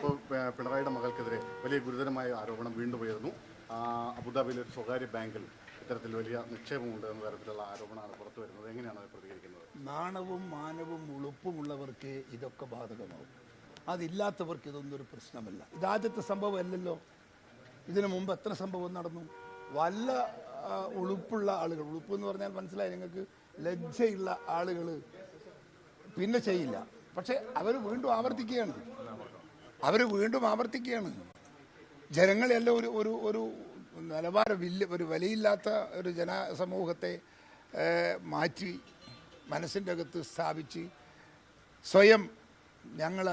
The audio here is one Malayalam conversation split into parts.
ഇപ്പോൾ പി- പിണറായിയുടെ മകൾക്കെതിരെ വലിയ ഗുരുതരമായ ആരോപണം വീണ്ടും ഉയർന്നു. അബുദാബിയിലെ ഒരു സ്വകാര്യ ബാങ്കിൽ ഇത്തരത്തിൽ വലിയ നിക്ഷേപമുണ്ട് എന്ന തരത്തിലുള്ള ആരോപണമാണ് പുറത്തു വരുന്നത്. എങ്ങനെയാണ് പ്രതികരിക്കുന്നത്? നാണവും മാനവും ഉളുപ്പുമുള്ളവർക്ക് ഇതൊക്കെ ബാധകമാവും. അതില്ലാത്തവർക്ക് ഇതൊന്നും ഒരു പ്രശ്നമല്ല. ഇതാദ്യത്തെ സംഭവം അല്ലല്ലോ ഇതിനു മുമ്പ് എത്ര സംഭവം നടന്നു? വല്ല ഉളുപ്പുള്ള ആളുകൾ ഉളുപ്പ് എന്ന് പറഞ്ഞാൽ മനസ്സിലായി നിങ്ങൾക്ക് ലജ്ജയുള്ള ആളുകൾ പിന്നെ ചെയ്യില്ല. പക്ഷെ അവർ വീണ്ടും ആവർത്തിക്കുകയാണ്. അവർ വീണ്ടും ആവർത്തിക്കുകയാണ്. ജനങ്ങളെല്ലാം ഒരു ഒരു ഒരു നിലവാരം വില്ല ഒരു വിലയില്ലാത്ത ഒരു ജനസമൂഹത്തെ മാറ്റി മനസ്സിന്റെ അകത്ത് സ്ഥാപിച്ച് സ്വയം ഞങ്ങൾ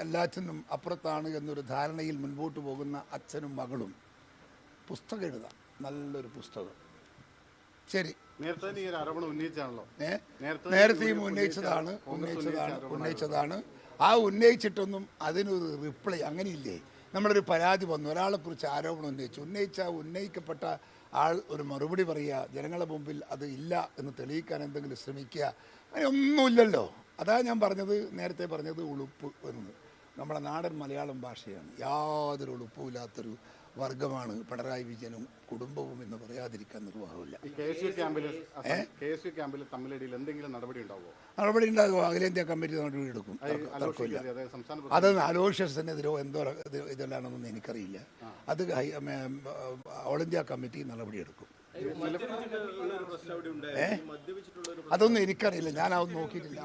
എല്ലാറ്റിനും അപ്പുറത്താണ് എന്നൊരു ധാരണയിൽ മുൻപോട്ട് പോകുന്ന അച്ഛനും മകളും പുസ്തകം എഴുതാം. നല്ലൊരു പുസ്തകം. ശരി. നേരത്തെ ഈ ഉന്നയിച്ചതാണ്. ഉന്നയിച്ചതാണ്. ഉന്നയിച്ചതാണ്. ആ ഉന്നയിച്ചിട്ടൊന്നും അതിനൊരു റിപ്ലൈ അങ്ങനെയില്ലേ? നമ്മളൊരു പരാതി വന്നു. ഒരാളെക്കുറിച്ച് ആരോപണം ഉന്നയിച്ചു. ഉന്നയിച്ച ഉന്നയിക്കപ്പെട്ട ആൾ ഒരു മറുപടി പറയുക ജനങ്ങളുടെ മുമ്പിൽ അത് ഇല്ല എന്ന് തെളിയിക്കാൻ എന്തെങ്കിലും ശ്രമിക്കുക അങ്ങനെ ഒന്നുമില്ലല്ലോ അതാണ് ഞാൻ പറഞ്ഞത് നേരത്തെ പറഞ്ഞത് ഉളുപ്പ് എന്ന്. നമ്മുടെ നാടൻ മലയാളം ഭാഷയാണ്. യാതൊരു ഉളുപ്പുമില്ലാത്തൊരു വർഗമാണ് പിണറായി വിജയനും കുടുംബവും എന്ന് പറയാതിരിക്കാൻ നിർവാഹമില്ല. നടപടി ഉണ്ടാവുമോ? നടപടി ഉണ്ടാകും അഖിലേന്ത്യാ കമ്മിറ്റി നടപടി എടുക്കും. തർക്കമില്ല. അത് അലോഷ്യസിനെതിരോ എന്തോ ഇതെല്ലാണെന്നൊന്നും എനിക്കറിയില്ല. അത് ഓൾ ഇന്ത്യ കമ്മിറ്റി നടപടി എടുക്കും. അതൊന്നും എനിക്കറിയില്ല. ഞാൻ അത് നോക്കിയിട്ടില്ല